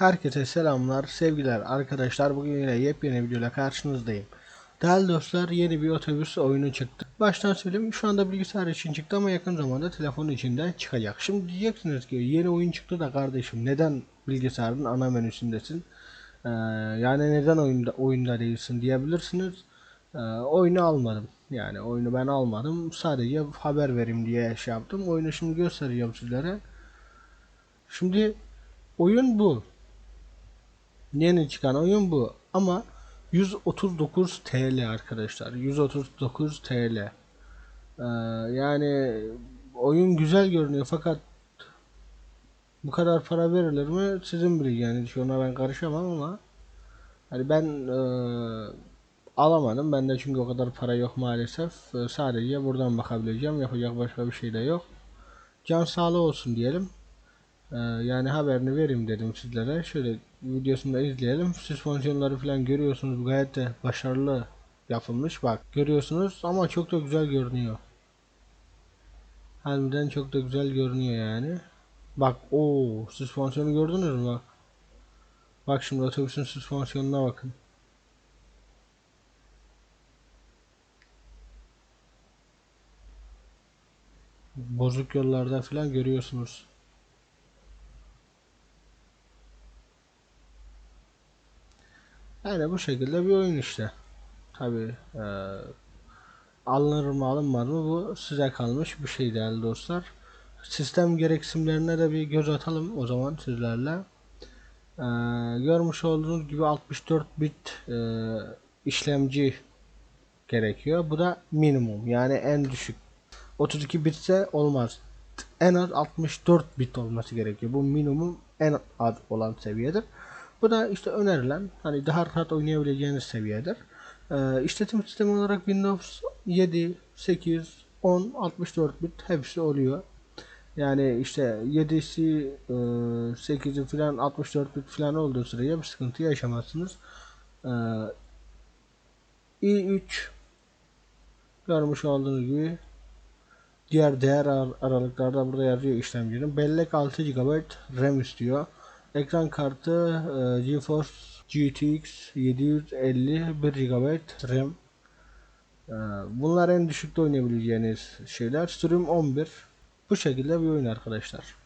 Herkese selamlar, sevgiler arkadaşlar. Bugün yine yepyeni videoyla karşınızdayım. Değerli dostlar yeni bir otobüs oyunu çıktı. Baştan söyleyeyim şu anda bilgisayar için çıktı ama yakın zamanda telefonun içinden çıkacak. Şimdi diyeceksiniz ki yeni oyun çıktı da kardeşim neden bilgisayarın ana menüsündesin? Ee, yani neden oyunda, oyunda değilsin diyebilirsiniz. Ee, oyunu almadım. Yani oyunu ben almadım. Sadece haber vereyim diye şey yaptım. Oyunu şimdi göstereceğim sizlere. Şimdi oyun bu. Yeni çıkan oyun bu. Ama 139 TL arkadaşlar. 139 TL. Ee, yani oyun güzel görünüyor fakat bu kadar para verilir mi sizin bileceğiniz iş. Ona ben karışamam ama hani ben eee, alamadım. Bende çünkü o kadar para yok maalesef. Ee, sadece buradan bakabileceğim. Yapacak başka bir şey de yok. Can sağlığı olsun diyelim. Ee, yani haberini vereyim dedim sizlere. Şöyle videosunu da izleyelim. Süspansiyonları falan görüyorsunuz. Gayet de başarılı yapılmış. Bak görüyorsunuz ama çok da güzel görünüyor. Harbiden çok da güzel görünüyor yani. Bak o süspansiyonu gördünüz mü. Bak şimdi otobüsün süspansiyonuna bakın. Bozuk yollarda falan görüyorsunuz. Yani bu şekilde bir oyun işte. Tabi alınır mı alınmaz mı bu size kalmış bir şey değerli dostlar. Sistem gereksinimlerine de bir göz atalım o zaman sizlerle. E, görmüş olduğunuz gibi 64 bit e, işlemci gerekiyor. Bu da minimum yani en düşük. 32 bitse olmaz. En az 64 bit olması gerekiyor. Bu minimum en az olan seviyedir. Bu da işte önerilen hani daha rahat oynayabileceğiniz seviyedir. Ee, işletim sistemi olarak Windows 7, 8, 10, 64 bit hepsi oluyor. Yani işte 7'si, e, 8'i falan 64 bit falan olduğu sürece bir sıkıntı yaşamazsınız. Ee, i3 görmüş olduğunuz gibi diğer değer ar- aralıklarda burada yazıyor işlemcinin. Bellek 6 GB RAM istiyor. Ekran kartı e, GeForce GTX 750 1 GB RAM. E, bunlar en düşükte oynayabileceğiniz şeyler. Sürüm 11. Bu şekilde bir oyun arkadaşlar.